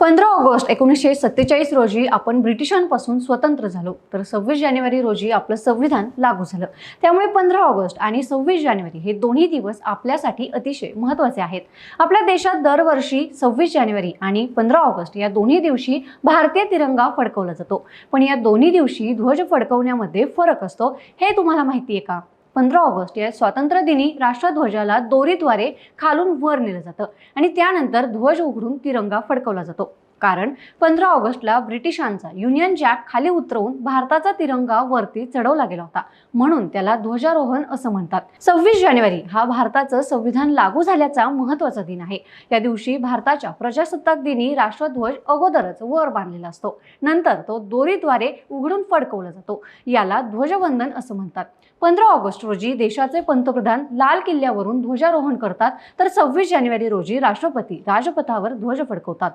पंधरा ऑगस्ट एकोणीसशे सत्तेचाळीस रोजी आपण ब्रिटिशांपासून स्वतंत्र झालो. तर सव्वीस जानेवारी रोजी आपलं संविधान लागू झालं. त्यामुळे पंधरा ऑगस्ट आणि सव्वीस जानेवारी हे दोन्ही दिवस आपल्यासाठी अतिशय महत्त्वाचे आहेत. आपल्या देशात दरवर्षी सव्वीस जानेवारी आणि पंधरा ऑगस्ट या दोन्ही दिवशी भारतीय तिरंगा फडकवला जातो. पण या दोन्ही दिवशी ध्वज फडकवण्यामध्ये फरक असतो हे तुम्हाला माहिती आहे का? पंधरा ऑगस्ट या स्वातंत्र्यदिनी राष्ट्रध्वजाला दोरीद्वारे खालून वर नेलं जातं आणि त्यानंतर ध्वज उघडून तिरंगा फडकवला जातो. कारण पंधरा ऑगस्टला ब्रिटिशांचा युनियन जॅक खाली उतरवून भारताचा तिरंगा वरती चढवला गेला होता. म्हणून त्याला ध्वजारोहण असं म्हणतात. सव्वीस जानेवारी हा भारताचं संविधान लागू झाल्याचा महत्त्वाचा दिन आहे. या दिवशी भारताच्या प्रजासत्ताक दिनी राष्ट्रध्वज अगोदरच वर बांधलेला असतो. नंतर तो दोरीद्वारे उघडून फडकवला जातो. याला ध्वजवंदन असं म्हणतात. पंधरा ऑगस्ट रोजी देशाचे पंतप्रधान लाल किल्ल्यावरून ध्वजारोहण करतात. तर सव्वीस जानेवारी रोजी राष्ट्रपती राजपथावर ध्वज फडकवतात.